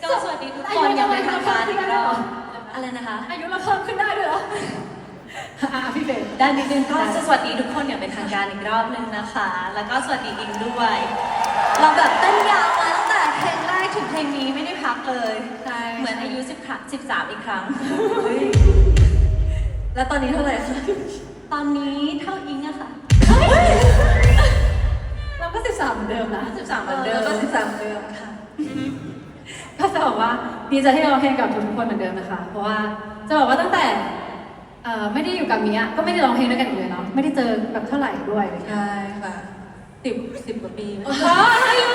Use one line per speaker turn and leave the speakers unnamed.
ก็สวัสดีทุกคนอย่างเป็นทางการอีกรอบอะไรนะคะ
อายุเราเพิ่มขึ้นได้ด้วยเหรออะพี่เบน
ด้านนิดนึงก็จะสวัสดีทุกคนอย่างเป็นทางการอีกรอบนึงนะคะ แล้วก็สวัสดีอิงด้วย เราแบบเต้นยาวมาตั้งแต่เพลงแรกถึงเพลงนี้ไม่ได้พักเลย
ใช่
เหมือนอายุ10ครั้ง13อีกครั้ง แล้วตอนนี้เท่าไหร่คะตอนนี้เท่าอิงอะค่ะ
เราก็13เหมือนเดิมนะ
13เหมือนเดิม
แล้วก็13เหมือนเดิมค่ะ ก็จะบอกว่าดีใจที่เราเพลงกับทุกคนเหมือนเดิมนะคะ เพราะว่าจะบอกว่าตั้งแต่เอ่อไม่ได้อยู่กับเมียก็ไม่ได้ร้องเพลงด้วยกันอีกเลยเนาะไม่ได้เจอแบบเท่าไหร่ด้วย
ใช่ค่ะสิบสิบกว่าปีไหม
อ๋ออายุ